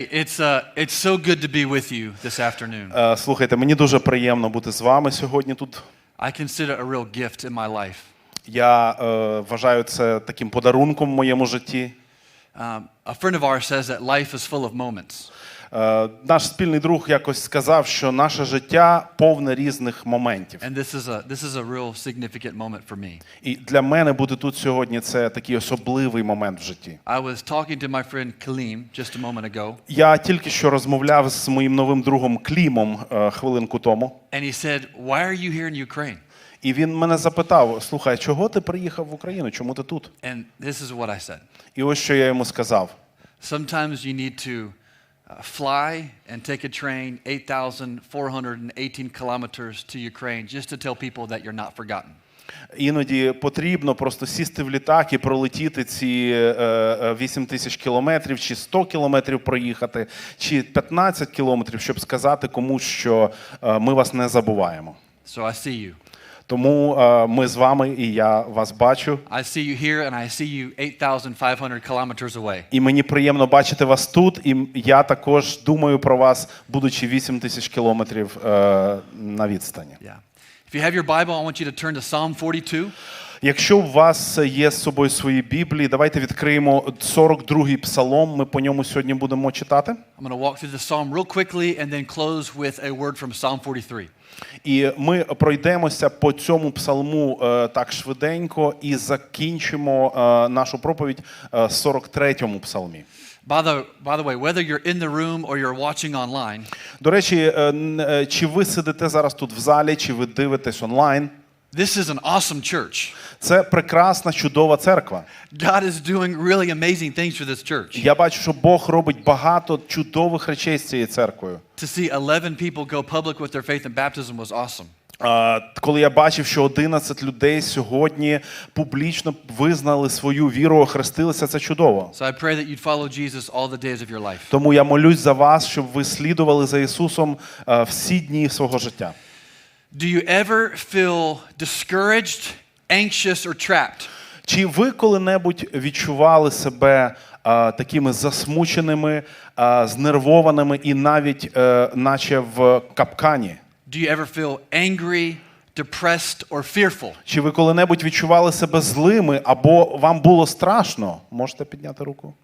It's, uh, it's so good to be with you this afternoon. Е, Слухайте, мені дуже приємно бути з вами сьогодні тут. I consider a real gift in my life. Я е, вважаю це таким подарунком в моєму житті. Um, a friend of ours says that life is full of moments. Е, наш спільний друг якось сказав, що наше життя повне різних моментів. And this is a, this is a real significant moment for me. І для мене бути тут сьогодні це такий особливий момент в житті. I was talking to my friend Kaleem just a moment ago, Я тільки що розмовляв з моїм новим другом Клімом е, хвилинку тому, and he said, Why are you here in Ukraine? і він мене запитав: слухай, чого ти приїхав в Україну? Чому ти тут? And this is what I said. І ось що я йому сказав. Sometimes you need to fly and take a train 8,418 kilometers to Ukraine just to tell people that you're not forgotten. Іноді потрібно просто сісти в літак і пролетіти ці е, е, 8 тисяч кілометрів, чи 100 кілометрів проїхати, чи 15 кілометрів, щоб сказати комусь, що е, ми вас не забуваємо. So I see you. Тому е, ми з вами, і я вас бачу. I see you here and I see you 8,500 kilometers away. І мені приємно бачити вас тут. І я також думаю про вас, будучи 8 тисяч кілометрів е, на відстані. Yeah. If you have your Bible, I want you to turn to Psalm 42. Якщо у вас є з собою свої Біблії, давайте відкриємо 42-й псалом. Ми по ньому сьогодні будемо читати. I'm going to walk through the psalm real quickly and then close with a word from Psalm 43. І ми пройдемося по цьому псалму е, так швиденько і закінчимо е, нашу проповідь е, 43-му псалмі. By the, by the way, whether you're in the room or you're watching online, До речі, е, е, чи ви сидите зараз тут в залі, чи ви дивитесь онлайн? This is an awesome church. Це прекрасна, чудова церква. God is doing really amazing things for this church. Я бачу, що Бог робить багато чудових речей з цією церквою. To see 11 people go public with their faith in baptism was awesome. Коли я бачив, що 11 людей сьогодні публічно визнали свою віру, охрестилися, це чудово. So I pray that you'd follow Jesus all the days of your life. Тому я молюсь за вас, щоб ви слідували за Ісусом е, всі дні свого життя. Do you ever feel discouraged, anxious, or trapped? Чи ви коли-небудь відчували себе е, такими засмученими, е, знервованими і навіть е, наче в капкані? Do you ever feel angry, depressed, or fearful? Чи ви коли-небудь відчували себе злими або вам було страшно? Можете підняти руку?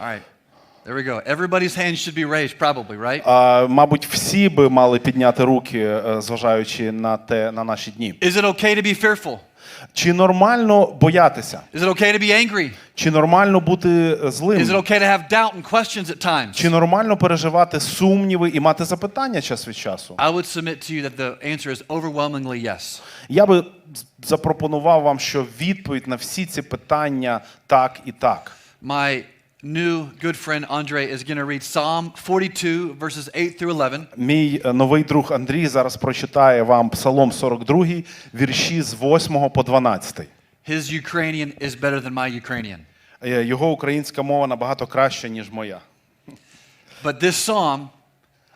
All right, there we go. Everybody's hands should be raised, probably, right? А, мабуть, всі би мали підняти руки, е, зважаючи на те на наші дні. Is it okay to be fearful? Чи нормально боятися? Is it okay to be angry? Чи нормально бути е, Is it злим? okay to have doubt and questions at times? Чи нормально переживати сумніви і мати запитання час від часу? I would submit to you that the answer is overwhelmingly yes. Я би з- запропонував вам, що відповідь на всі ці питання так і так. My new good friend Andre is going to read Psalm 42, verses 8 through 11. Мій е, новий друг Андрій зараз прочитає вам Псалом 42, вірші з 8 по 12. His Ukrainian is better than my Ukrainian. Е, Його українська мова набагато краща, ніж моя. But this psalm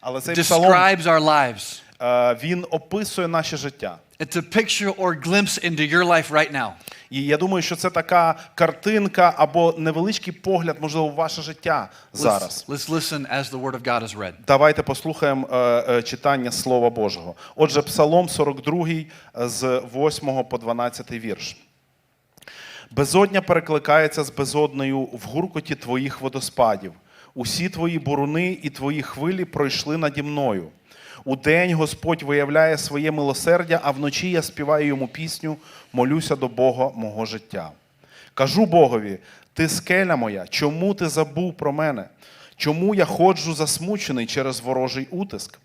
Але цей псалом describes our lives. е, він описує наше життя. It's a picture or glimpse into your life right now. І я думаю, що це така картинка або невеличкий погляд, можливо, в ваше життя зараз. Let's, let's listen as the word of God is read. Давайте послухаємо е, е, читання Слова Божого. Отже, Псалом 42 е, з 8 по 12 вірш. Безодня перекликається з безоднею в гуркоті твоїх водоспадів. Усі твої буруни і твої хвилі пройшли наді мною. Удень Господь виявляє своє милосердя, а вночі я співаю йому пісню, молюся до Бога мого життя. Кажу Богові: ти скеля моя, чому ти забув про мене? Чому я ходжу засмучений через ворожий утиск?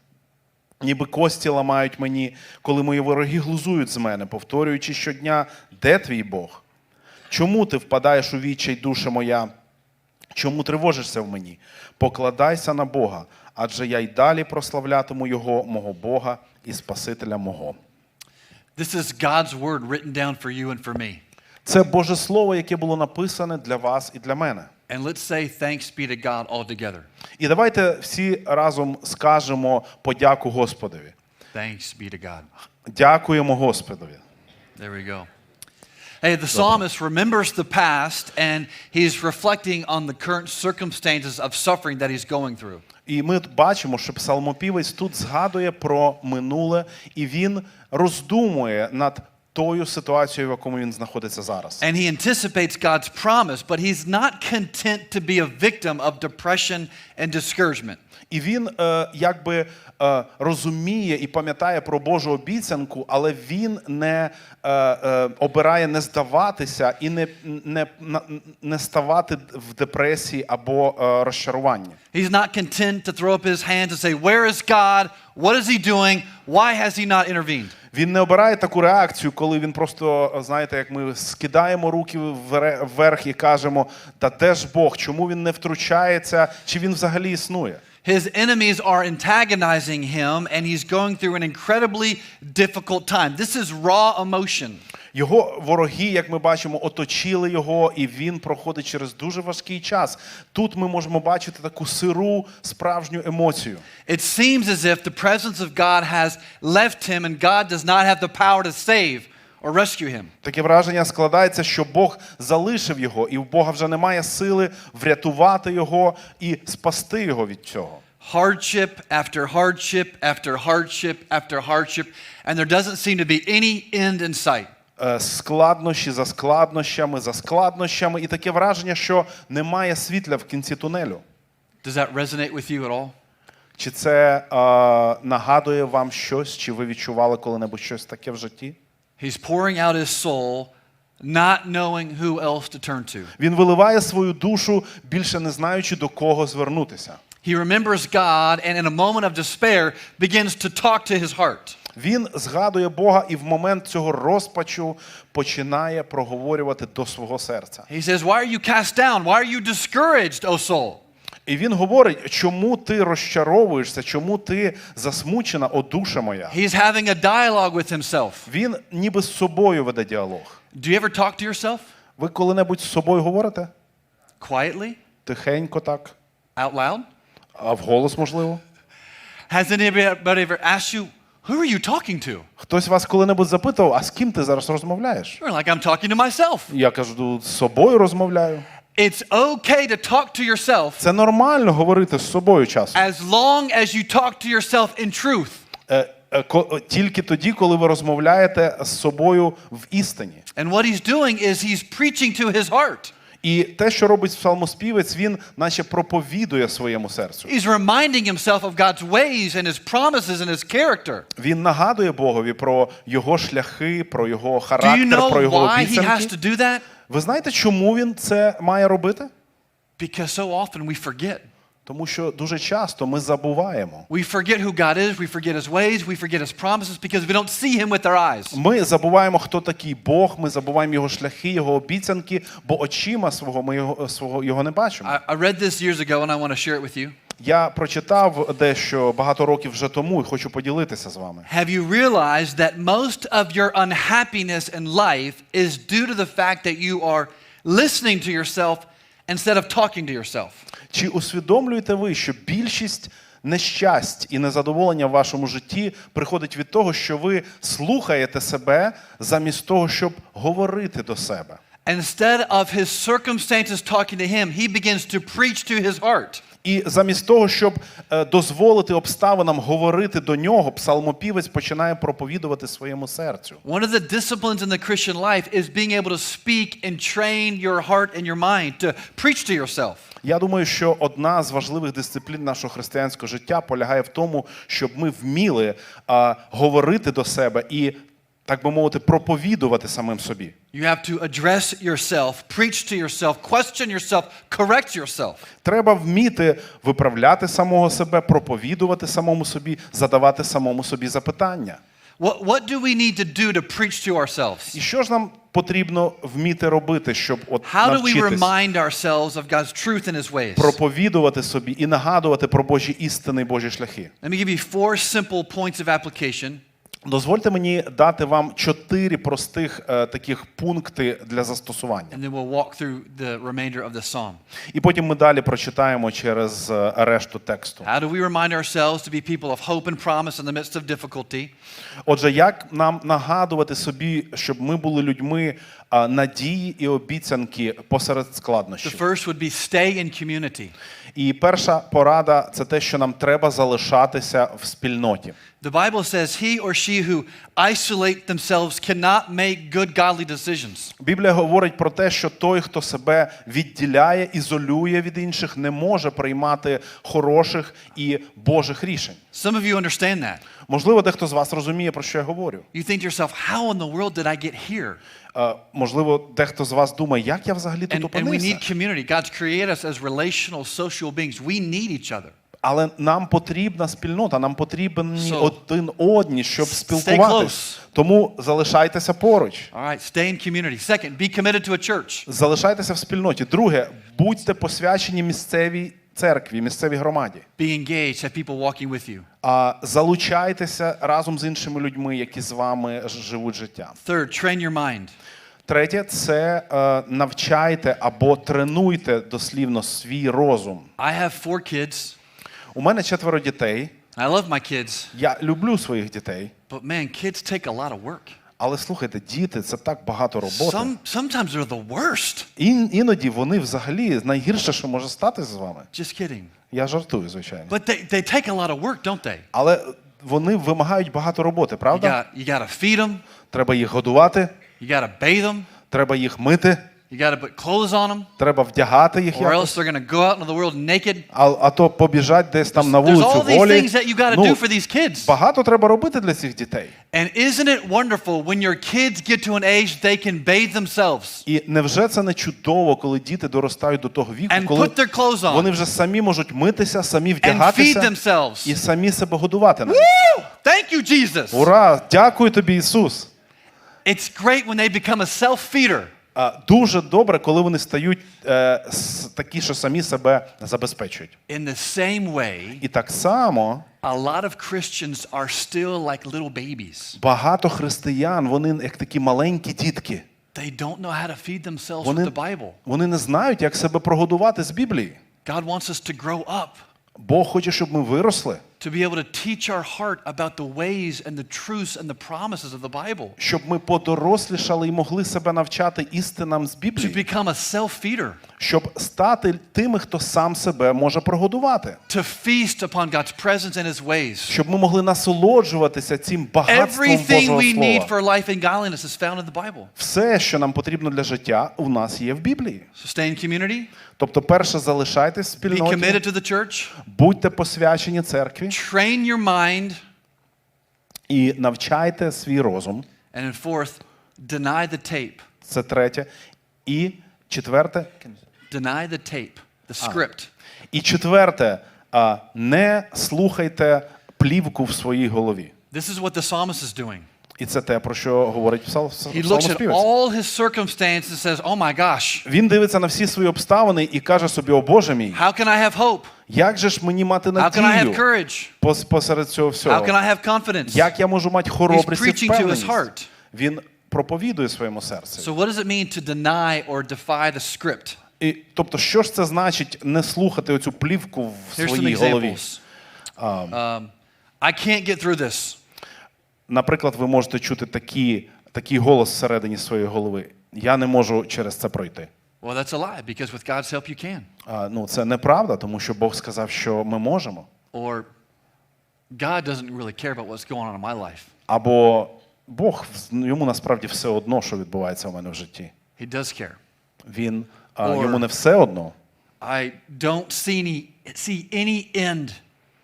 Ніби кості ламають мені, коли мої вороги глузують з мене, повторюючи щодня, де твій Бог? Чому ти впадаєш у відчай, душа моя? Чому тривожишся в мені? Покладайся на Бога, адже я й далі прославлятиму Його, мого Бога і Спасителя мого. This is God's word written down for you and for me. Це Боже Слово, яке було написане для вас і для мене. And let's say thanks be to God all together. І давайте всі разом скажемо подяку Господові. Thanks be to God. Дякуємо Господові. There we go. Hey, the psalmist remembers the past and he's reflecting on the current circumstances of suffering that he's going through. І ми бачимо, що псалмопівець тут згадує про минуле, і він роздумує над тою ситуацією, в якому він знаходиться зараз. And he anticipates God's promise, but he's not content to be a victim of depression and discouragement. І він е, якби е, розуміє і пам'ятає про Божу обіцянку, але він не е, е, обирає не здаватися і не, не, не ставати в депресії або е, розчаруванні. He's not content to throw up his hands and say, Where is God? What is he doing? Why has he not intervened? Він не обирає таку реакцію, коли він просто, знаєте, як ми скидаємо руки вверх і кажемо, та де ж Бог, чому він не втручається, чи він взагалі існує? His enemies are antagonizing him, and he's going through an incredibly difficult time. This is raw emotion. Його вороги, як ми бачимо, оточили його, і він проходить через дуже важкий час. Тут ми можемо бачити таку сиру справжню емоцію. It seems as if the presence of God has left him, and God does not have the power to save Or rescue him. Таке враження складається, що Бог залишив його, і в Бога вже немає сили врятувати його і спасти його від цього. Hardship after hardship after hardship after hardship, and there doesn't seem to be any end in sight. Е, Складнощі за складнощами, за складнощами, і таке враження, що немає світла в кінці тунелю. Does that resonate with you at all? Чи це е, нагадує вам щось, чи ви відчували коли-небудь щось таке в житті? He's pouring out his soul, not knowing who else to turn to. Він виливає свою душу, більше не знаючи до кого звернутися. He remembers God and in a moment of despair begins to talk to his heart. Він згадує Бога і в момент цього розпачу починає проговорювати до свого серця. He says, Why are you cast down? Why are you discouraged, O soul? І він говорить, чому ти розчаровуєшся, чому ти засмучена, о душа моя. He's having a dialogue with himself. Він ніби з собою веде діалог. Do you ever talk to yourself Ви коли-небудь з собою говорите? quietly, Тихенько так, out loud? а вголос можливо. Has anybody ever asked you, Who are you talking to? Хтось вас коли-небудь запитував, а з ким ти зараз розмовляєш? You're like, I'm talking to myself. Я кажу, з собою розмовляю. It's okay to talk to yourself Це нормально говорити з собою часом. as long as you talk to yourself in truth. Е, е, Тільки тоді, коли ви розмовляєте з собою в істині. And what he's doing is he's preaching to his heart. І те, що робить псалмоспівець, він наче проповідує своєму серцю. He's reminding himself of God's ways and his promises and his character. Він нагадує Богові про його шляхи, про його Do you know why he has to do that? Ви знаєте, чому він це має робити? Because so often we forget. Тому що дуже часто ми забуваємо. We forget who God is, we forget his ways, we forget his promises because we don't see him with our eyes. Ми забуваємо, хто такий Бог, ми забуваємо його шляхи, його обіцянки, бо очима свого ми його, свого його не бачимо. I, I read this years ago and I want to share it with you. Я прочитав дещо багато років вже тому і хочу поділитися з вами. Have you realized that most of your unhappiness in life is due to the fact that you are listening to yourself instead of talking to yourself? Чи усвідомлюєте ви, що більшість нещасть і незадоволення в вашому житті приходить від того, що ви слухаєте себе замість того, щоб говорити до себе? Instead of his circumstances talking to him, he begins to preach to his heart. І замість того, щоб е, дозволити обставинам говорити до нього, псалмопівець починає проповідувати своєму серцю. One of the disciplines in the Christian life is being able to speak and train your heart and your mind to preach to yourself. Я думаю, що одна з важливих дисциплін нашого християнського життя полягає в тому, щоб ми вміли а, говорити до себе і, так би мовити, проповідувати самим собі. You have to address yourself, preach to yourself, question yourself, correct yourself. Треба вміти виправляти самого себе, проповідувати самому собі, задавати самому собі запитання. What, what do we need to do to preach to ourselves? І що ж нам потрібно вміти робити, щоб от How do we навчитись remind ourselves of God's truth and His ways? проповідувати собі і нагадувати про Божі істини, і Божі шляхи? Let me give you four simple points of application. Дозвольте мені дати вам чотири простих е, таких пункти для застосування. And then we'll walk through the remainder of the psalm. І потім ми далі прочитаємо через е, решту тексту. How do we remind ourselves to be people of hope and promise in the midst of difficulty? Отже, як нам нагадувати собі, щоб ми були людьми надії і обіцянки посеред The складнощів. first would be stay in community. І перша порада це те, що нам треба залишатися в спільноті. The Bible says he or she who isolate themselves cannot make good godly decisions. Біблія говорить про те, що той, хто себе відділяє, ізолює від інших, не може приймати хороших і божих рішень. Some of you understand that. Можливо, дехто з вас розуміє, про що я говорю. You think to yourself, how in the world did I get here? Е, Можливо, дехто з вас думає, як я взагалі тут And, and we need community. God's created us as relational, social beings. We need each other. Але нам потрібна спільнота, нам потрібні So, один одні, щоб спілкуватися. Тому залишайтеся поруч. All right, stay in community. Second, be committed to a church. Залишайтеся в спільноті. Друге, будьте посвячені місцевій церкві, місцевій громаді. Be engaged, have people walking with you. А залучайтеся разом з іншими людьми, які з вами живуть життя. Third, train your mind. Третє це е, навчайте або тренуйте дослівно свій розум. I have four kids. У мене четверо дітей. I love my kids, Я люблю своїх дітей, but man, kids take a lot of work. але слухайте, діти це так багато роботи. Some, sometimes they're the worst. Ін, іноді вони взагалі найгірше, що може стати з вами. Just kidding. Я жартую, звичайно. But they, they take a lot of work, don't they? Але вони вимагають багато роботи, You правда? got, you got to feed them. Треба їх годувати, You got to bathe them. треба їх мити, You got to put clothes on them, треба вдягати їх or якось. else they're going to go out into the world naked. А, а то побіжать десь там на There's вулицю all these голі. things that you got to Ну, do for these kids. багато треба робити для цих дітей. And isn't it wonderful when your kids get to an age they can bathe themselves І невже це не чудово, коли діти доростають до того віку, and коли put their clothes on вони вже самі можуть митися, самі and feed вдягатися themselves? і самі себе годувати. навіть. Woo! Thank you, Jesus. Ура! Дякую тобі, Ісус! It's great when they become a self-feeder. А, Дуже добре, коли вони стають е, такі, що самі себе забезпечують. In the same way, І так само a lot of Christians are still like little babies. багато християн, вони як такі маленькі дітки. They don't know how to feed themselves Вони, with the Bible. вони не знають, як себе прогодувати з Біблії. God wants us to grow up, Бог хоче, щоб ми виросли, to be able to teach our heart about the ways and the truths and the promises of the Bible, щоб ми подорослішали і могли себе навчати істинам з to become a self-feeder, щоб стати тими, хто сам себе може прогодувати, to feast upon God's presence and His ways. щоб ми могли насолоджуватися цим багатством Everything Божого we need for life and godliness is found in the Bible. Все, що нам потрібно для життя, у нас є в Біблії. So stay in community, Тобто, перше, залишайтесь в be committed to the church, будьте посвячені церкві train your mind, і навчайте свій розум. and then fourth, deny the tape. Це третє. І четверте. Deny the tape, the script. І четверте, а, не слухайте плівку в своїй голові. This is what the psalmist is doing. І це те, про що говорить псал- He looks at all his circumstances and says, Oh my gosh, Він дивиться на всі свої обставини і каже собі: О Боже мій, how can I have hope? як же ж мені мати How can I have courage? пос- посеред цього How can I have confidence? Як я можу мати хоробрість і впевненість? heart. Він проповідує своєму серці. So, what does it mean to deny or defy the script? І, тобто, що ж це значить не слухати оцю плівку в Here's своїй голові? examples. Um, I can't get through this. Наприклад, ви можете чути такі, такий голос всередині своєї голови. Я не можу через це пройти. Well, that's a lie because with God's help, you can. А, ну, це неправда, тому що Бог сказав, що ми можемо. Or God doesn't really care about what's going on in my life. Або Бог йому насправді все одно, що відбувається у мене в житті. He does care. Він а, Or- йому не все одно. I don't see any, see any end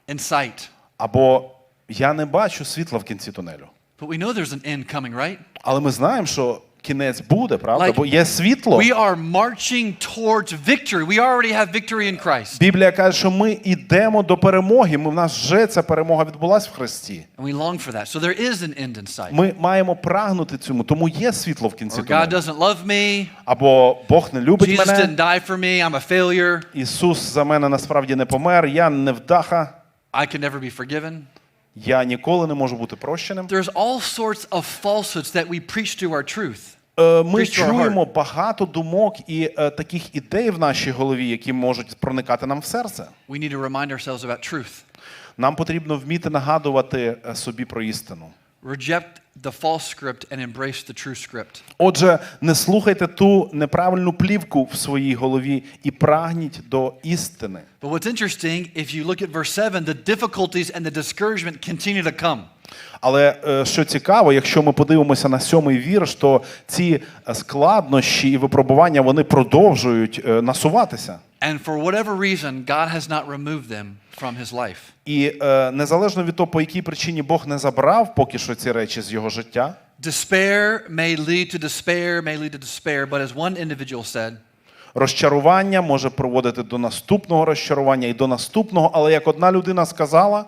in sight. Або я не бачу світла в кінці тунелю. But we know there's an end coming, right? Але ми знаємо, що кінець буде, правда? Like, Бо є світло. We are marching towards victory. We already have victory in Christ. Біблія каже, що ми йдемо до перемоги. Ми в нас вже ця перемога відбулась в Христі. And we long for that. So there is an end in sight. Ми маємо прагнути цьому, тому є світло в кінці Or God doesn't love me. Або Бог не любить Jesus мене. didn't die for me. I'm a failure. Ісус за мене насправді не помер. Я не вдаха. I can never be forgiven. Я ніколи не можу бути прощеним. There's all sorts of falsehoods that we preach to our truth. Е, Ми чуємо багато думок і е, таких ідей в нашій голові, які можуть проникати нам в серце. We need to remind ourselves about truth. Нам потрібно вміти нагадувати е, собі про істину. Reject the false script and embrace the true script. Отже, не слухайте ту неправильну плівку в своїй голові і прагніть до істини. But what's interesting, if you look at verse 7, the difficulties and the discouragement continue to come. Але е, що цікаво, якщо ми подивимося на сьомий вірш, то ці е, складнощі і випробування вони продовжують е, насуватися. And for whatever reason, God has not removed them from his life. І е, незалежно від того, по якій причині Бог не забрав поки що ці речі з його життя, Despair may lead to despair, may lead to despair, but as one individual said, розчарування може приводити до наступного розчарування і до наступного. Але як одна людина сказала,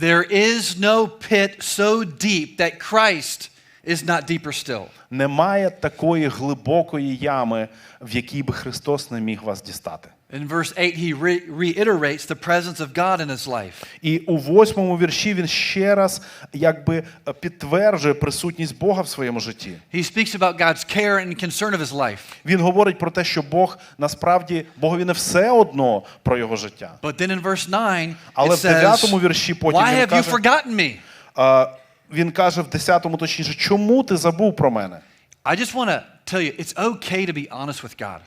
there is no pit so deep that Christ is not deeper still. немає такої глибокої ями, в якій би Христос не міг вас дістати. In verse 8, he re- reiterates the presence of God in his life. І у восьмому вірші він ще раз якби підтверджує присутність Бога в своєму житті. He speaks about God's care and concern of his life. Він говорить про те, що Бог насправді Богові не все одно про його життя. But then in verse 9, Але в дев'ятому вірші потім Why він have you forgotten me? а, він каже в десятому точніше, чому ти забув про мене? I just want to tell you, it's okay to be honest with God.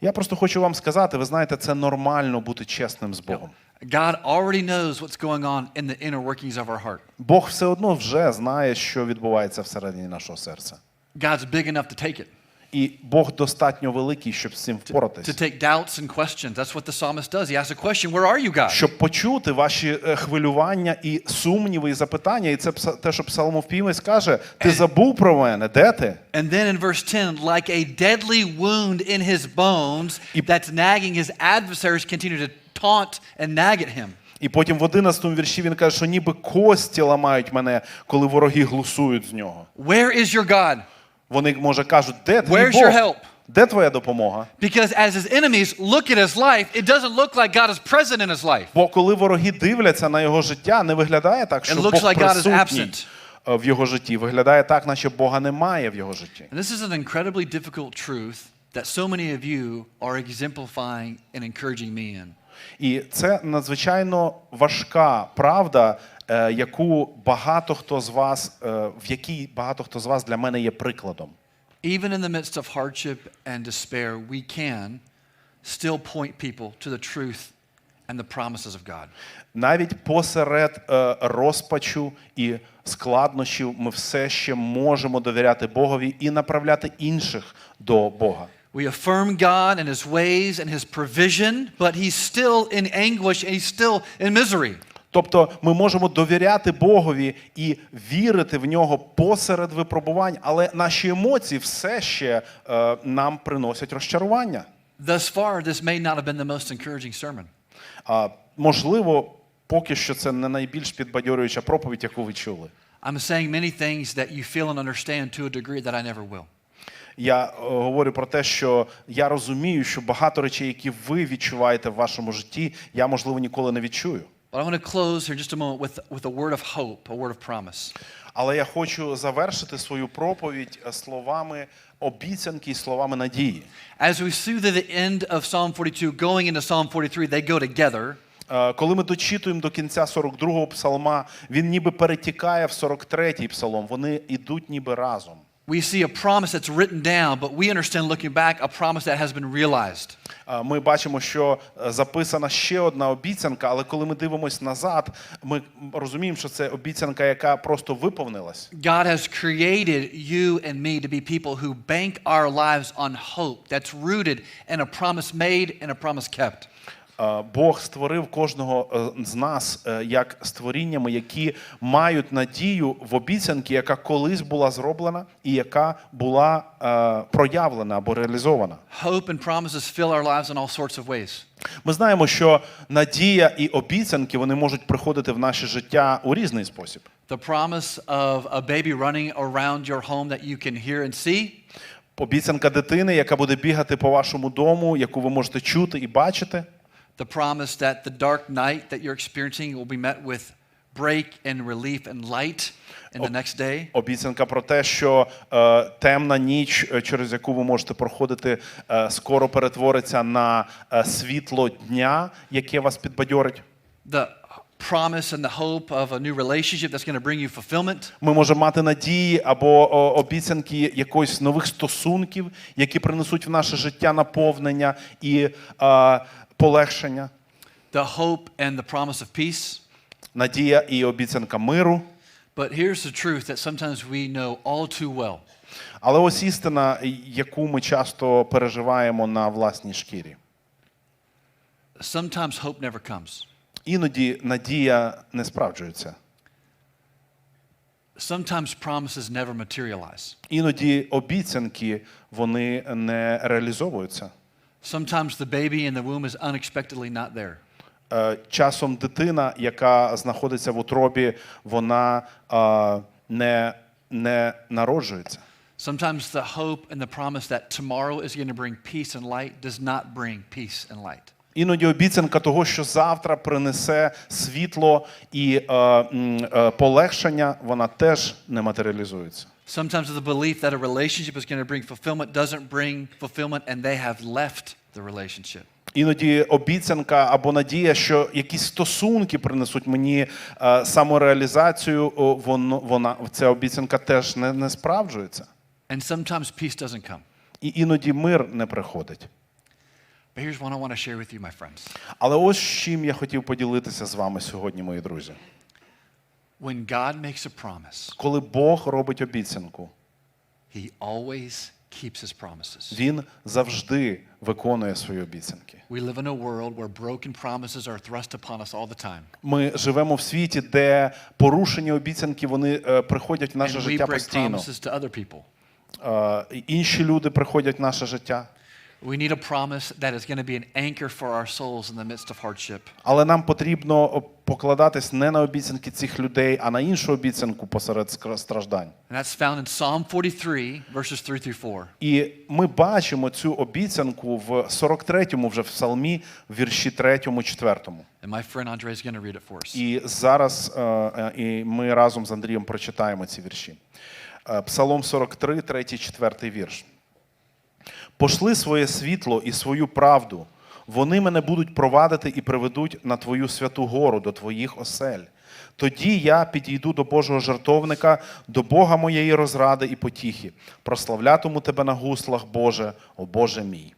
Я просто хочу вам сказати, ви знаєте, це нормально бути чесним з Богом. God already knows what's going on in the inner workings of our heart. Бог все одно вже знає, що відбувається всередині нашого серця. God's big enough to take it, І Бог достатньо великий, щоб з цим to впоратися. take doubts and questions. That's what the psalmist does. He asks a question, Where are you, God? Щоб почути ваші е, хвилювання і сумніви, і запитання, і це те, що Псалмовпівець каже: ти забув про мене, де ти? And then in verse 10, like a deadly wound in his bones that's nagging, his adversaries continue to taunt and nag at him. І потім в 11 вірші він каже, що ніби кості ламають мене, коли вороги глусують з нього. Where is your God? Вони може кажуть, де твій Where's Бог? your help? Де твоя допомога? Because as his enemies look at his life, it doesn't look like God is present in his life. Бо коли вороги дивляться на його життя, не виглядає так, що It Бог looks like God is присутній absent. е, в його житті. Виглядає так, наче Бога немає в його житті. And this is an incredibly difficult truth that so many of you are exemplifying and encouraging me in. І це надзвичайно важка правда, е, яку багато хто з вас, е, в якій багато хто з вас для мене є прикладом. Even in the midst of hardship and despair, we can still point people to the truth and the promises of God. Навіть посеред е, розпачу і складнощів ми все ще можемо довіряти Богові і направляти інших до Бога. We affirm God and His ways and His provision, but He's still in anguish and He's still in misery. Тобто ми можемо довіряти Богові і вірити в нього посеред випробувань, але наші емоції все ще е, нам приносять розчарування. Thus far, this may not have been the most encouraging sermon. А, можливо, поки що це не найбільш підбадьорююча проповідь, яку ви чули. I'm saying many things that you feel and understand to a degree that I never will. Я е, говорю про те, що я розумію, що багато речей, які ви відчуваєте в вашому житті, я можливо ніколи не відчую. But I want to close here just a moment with, with a word of hope, a word of promise. Але я хочу завершити свою проповідь е, словами обіцянки і словами надії. As we see to the end of Psalm 42, going into Psalm 43, they go together. Е, Коли ми дочитуємо до кінця 42-го псалма, він ніби перетікає в 43-й псалом. Вони йдуть ніби разом. We see a promise that's written down, but we understand looking back a promise that has been realized. Е, Ми бачимо, що е, записана ще одна обіцянка, але коли ми дивимося назад, ми розуміємо, що це обіцянка, яка просто виповнилась. God has created you and me to be people who bank our lives on hope that's rooted in a promise made and a promise kept. Е, Бог створив кожного е, з нас е, як створіннями, які мають надію в обіцянки, яка колись була зроблена і яка була проявлена або реалізована. Ми знаємо, що надія і обіцянки вони можуть приходити в наше життя у різний спосіб. The promise of a baby running around your home that you can hear and see. Обіцянка дитини, яка буде бігати по вашому дому, яку ви можете чути і бачити. The promise that the dark night that you're experiencing will be met with break and relief and light in the next day. Обіцянка про те, що е, темна ніч, е, через яку ви можете проходити, е, скоро перетвориться на е, світло дня, яке вас підбадьорить. The promise and the hope of a new relationship that's going to bring you fulfillment. Ми можемо мати надії або о, обіцянки якоїсь нових стосунків, які принесуть в наше життя наповнення і е, полегшення. the hope and the promise of peace. Надія і обіцянка миру. But here's the truth that sometimes we know all too well. Але ось істина, яку ми часто переживаємо на власній шкірі. Sometimes hope never comes. Іноді надія не справджується. Sometimes promises never materialize. Іноді обіцянки вони не реалізовуються. Sometimes the baby in the womb is unexpectedly not there. Е, Часом дитина, яка знаходиться в утробі, вона е, не, не народжується. Sometimes the hope and the promise that tomorrow is going to bring peace and light does not bring peace and light. Іноді обіцянка того, що завтра принесе світло і е, м, е, полегшення, вона теж не матеріалізується. Sometimes the belief that a relationship is going to bring fulfillment doesn't bring fulfillment and they have left the relationship. Іноді обіцянка або надія, що якісь стосунки принесуть мені е, самореалізацію, о, воно, вона, ця обіцянка теж не, не справджується. And sometimes peace doesn't come. І іноді мир не приходить. But here's what I want to share with you, my friends. Але ось чим я хотів поділитися з вами сьогодні, мої друзі. When God makes a promise, Коли Бог робить обіцянку, He always keeps His promises. Він завжди виконує свої обіцянки. We live in a world where broken promises are thrust upon us all the time. Ми живемо в світі, де порушені обіцянки вони е, приходять в наше життя постійно. promises to other people. Е, інші люди приходять в наше життя. We need a promise that is going to be an anchor for our souls in the midst of hardship. Але нам потрібно покладатись не на обіцянки цих людей, а на іншу обіцянку посеред страждань. And that's found in Psalm 43, verses 3 through 4. І ми бачимо цю обіцянку в 43-му вже в псалмі, в вірші 3-му, 4-му. And my friend Andre is going to read it for us. І зараз е, е, і ми разом з Андрієм прочитаємо ці вірші. Е, Псалом 43, 3, 4 вірш. Пошли своє світло і свою правду. Вони мене будуть провадити і приведуть на твою святу гору, до твоїх осель. Тоді я підійду до Божого жертовника, до Бога моєї розради і потіхи. Прославлятиму тебе на гуслах, Боже, о Боже мій.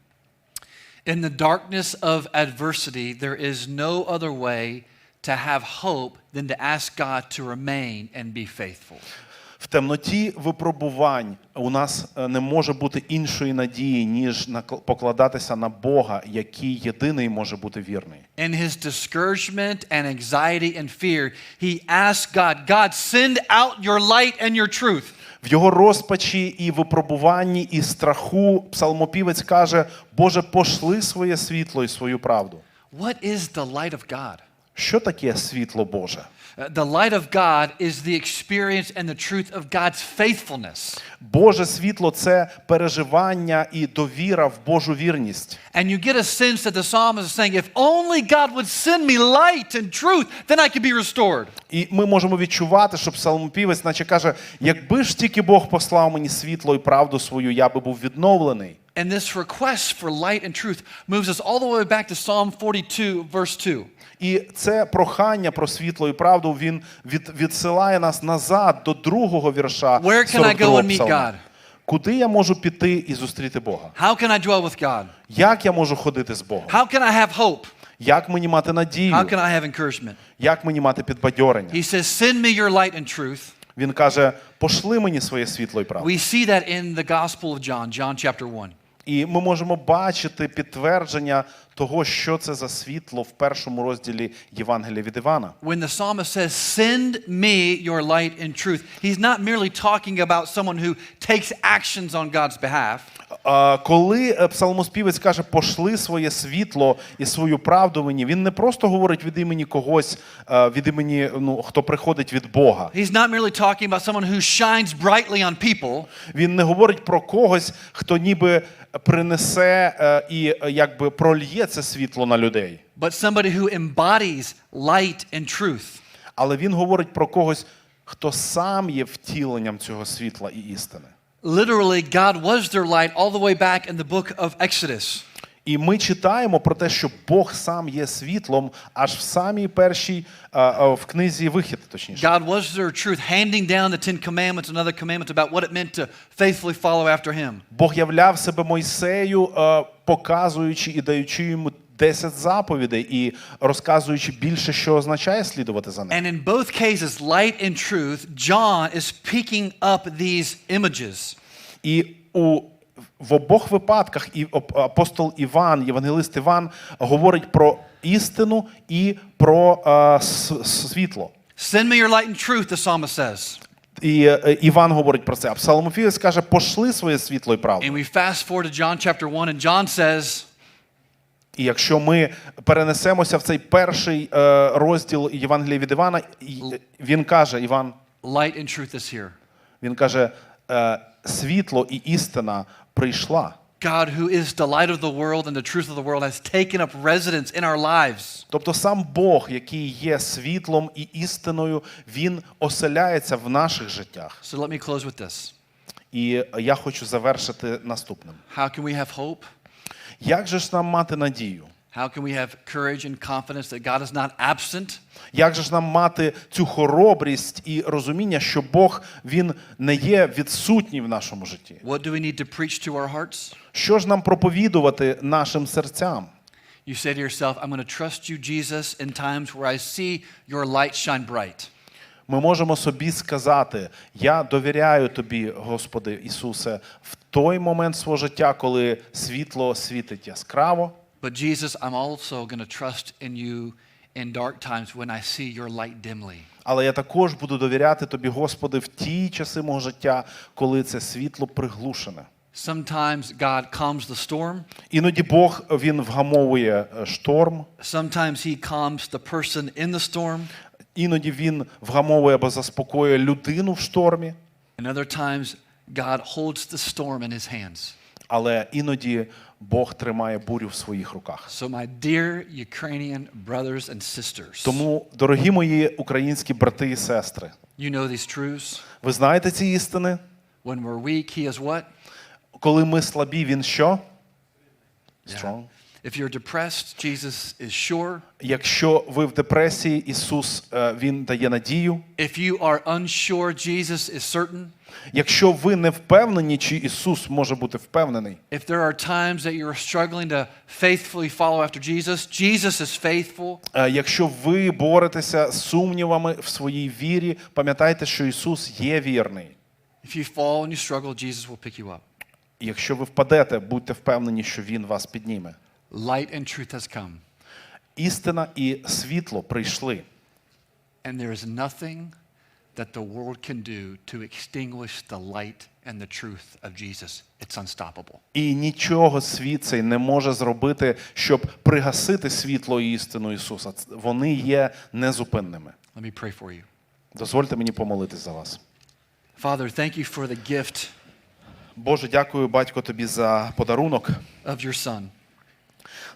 In the darkness of adversity, there is no other way to have hope than to ask God to remain and be faithful. В темноті випробувань у нас е, не може бути іншої надії, ніж покладатися на Бога, який єдиний може бути вірний. In his discouragement and anxiety and fear, he asked God, God, send out your light and your truth. В його розпачі і випробуванні, і страху псалмопівець каже: Боже, пошли своє світло і свою правду. What is the light of God? Що таке світло Боже? Uh, The light of God is the experience and the truth of God's faithfulness. Боже світло це переживання і довіра в Божу вірність. And you get a sense that the psalmist is saying, if only God would send me light and truth, then I could be restored. І ми можемо відчувати, що псалмопівець, наче каже: якби ж тільки Бог послав мені світло і правду свою, я би був відновлений. And this request for light and truth moves us all the way back to Psalm 42, verse 2. І це прохання про світло і правду він від, відсилає нас назад до другого вірша. Where can I go and meet. God? Куди я можу піти і зустріти Бога? How can I dwell with God? Як я можу ходити з Богом? How can I have hope? Як мені мати надію? How can I have encouragement? Як мені мати підбадьорення? He says, Send me your light and truth. Він каже: пошли мені своє світло і правду. We see that in the Gospel of John, John chapter 1. І ми можемо бачити підтвердження того, що це за світло в першому розділі Євангелія від Івана. When the psalmist says, Send me your light and truth, he's not merely talking about someone who takes actions on God's behalf. Коли е, псалмоспівець каже, пошли своє світло і свою правду мені, він не просто говорить від імені когось, е, від імені ну, хто приходить від Бога. He's not merely talking about someone who shines brightly on people. Він не говорить про когось, хто ніби принесе е, і якби прольє це світло на людей. but somebody who embodies light and truth. Але він говорить про когось, хто сам є втіленням цього світла і істини. Literally, God was their light all the way back in the book of Exodus. І ми читаємо про те, що Бог сам є світлом, аж в самій першій в книзі Вихід, точніше. God was there truth, handing down the Ten Commandments and other commandments about what it meant to faithfully follow after Him. Бог являв себе Мойсею, е, показуючи і даючи йому 10 заповідей і розказуючи більше, що означає слідувати за ним. And in both cases, light and truth, John is picking up these images. І у в обох випадках і апостол Іван, євангелист Іван, говорить про істину і про е, с- світло. Send me your light and truth, the psalmist says. І е, Іван говорить про це. А Псалмофієць каже: пошли своє світло і правду. And we fast forward to John chapter 1, and John says, І якщо ми перенесемося в цей перший е, розділ Євангелія від Івана, він каже: Іван, Light and truth is here. він каже, е, світло і істина прийшла. God, who is the light of the world and the truth of the world, has taken up residence in our lives. Тобто сам Бог, який є світлом і істиною, він оселяється в наших життях. So let me close with this. І я хочу завершити наступним. How can we have hope? Як же ж нам мати надію? How can we have courage and confidence that God is not absent? Як же ж нам мати цю хоробрість і розуміння, що Бог він не є відсутній в нашому житті? What do we need to preach to our hearts? Що ж нам проповідувати нашим серцям? You say to yourself, I'm going to trust you, Jesus, in times where I see your light shine bright. Ми можемо собі сказати: Я довіряю тобі, Господи Ісусе, в той момент свого життя, коли світло світить яскраво. But Jesus, I'm also going to trust in you in dark times when I see your light dimly. Але я також буду довіряти тобі, Господи, в ті часи мого життя, коли це світло приглушене. Sometimes God calms the storm. Іноді Бог він вгамовує е, шторм, Sometimes he calms the person in the storm. іноді він вгамовує або заспокоює людину в штормі, And other times, God holds the storm in his hands. але іноді Бог тримає бурю в своїх руках. So, my dear Ukrainian brothers and sisters, Тому, дорогі мої українські брати і сестри, you know these truths. ви знаєте ці істини? When we're weak, he is what? Коли ми слабі, він що? Strong. If you're depressed, Jesus is sure. Якщо ви в депресії, Ісус е, він дає надію. If you are unsure, Jesus is certain. Якщо ви не впевнені, чи Ісус може бути впевнений. If there are times that you're struggling to faithfully follow after Jesus, Jesus is faithful. Е, Якщо ви боретеся з сумнівами в своїй вірі, пам'ятайте, що Ісус є вірний. If you fall and you struggle, Jesus will pick you up. І Якщо ви впадете, будьте впевнені, що Він вас підніме. Light and truth has come, Істина і світло прийшли. and there is nothing that the world can do to extinguish the light and the truth of Jesus. It's unstoppable. І нічого світ цей не може зробити, щоб пригасити світло і істину Ісуса. Вони є незупинними. Let me pray for you. Дозвольте мені помолитись за вас. Father, thank you for the gift Боже, дякую, батько, тобі за подарунок, of your Son.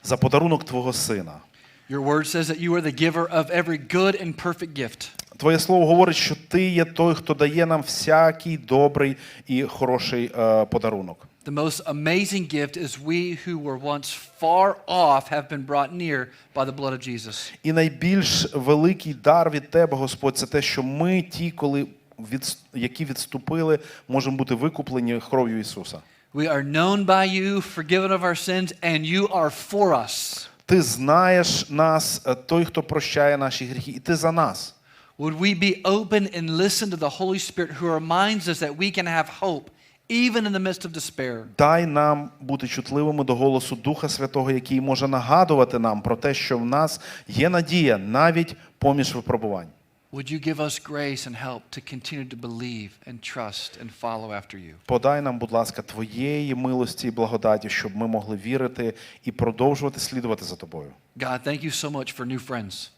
За подарунок Твого Сина. Your word says that you are the giver of every good and perfect gift. Твоє слово говорить, що ти є той, хто дає нам всякий добрий і хороший е, подарунок. The most amazing gift is we who were once far off have been brought near by the blood of Jesus. І найбільш великий дар від тебе, Господь, це те, що ми, ті, коли від, які відступили, можемо бути викуплені кров'ю Ісуса. We are known by you, forgiven of our sins, and you are for us. Ти знаєш нас, е, той, хто прощає наші гріхи, і ти за нас. Would we be open and listen to the Holy Spirit who reminds us that we can have hope even in the midst of despair? Дай нам бути чутливими до голосу Духа Святого, який може нагадувати нам про те, що в нас є надія навіть поміж випробувань. Would you give us grace and help to continue to believe and trust and follow after you? Подай нам, будь ласка, твоєї милості і благодаті, щоб ми могли вірити і продовжувати слідувати за тобою. God, thank you so much for new friends.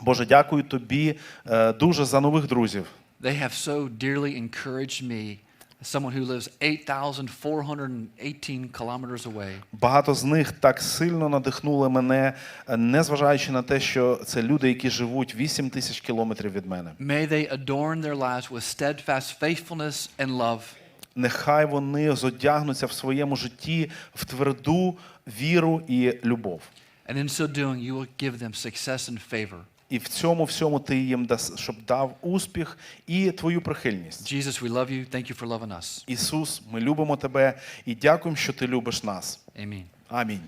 Боже, дякую тобі е, дуже за нових друзів. They have so dearly encouraged me, someone who lives 8,418 kilometers away. Багато з них так сильно надихнули мене, е, незважаючи на те, що це люди, які живуть 8 тисяч кілометрів від мене. May they adorn their lives with steadfast faithfulness and love. нехай вони зодягнуться в своєму житті в тверду віру і любов. And in so doing, you will give them success and favor. І в цьому всьому ти їм дас, щоб дав успіх і твою прихильність. Jesus, we love you. Thank you for loving us. Ісус, ми любимо тебе і дякуємо, що ти любиш нас. Амінь. Амінь.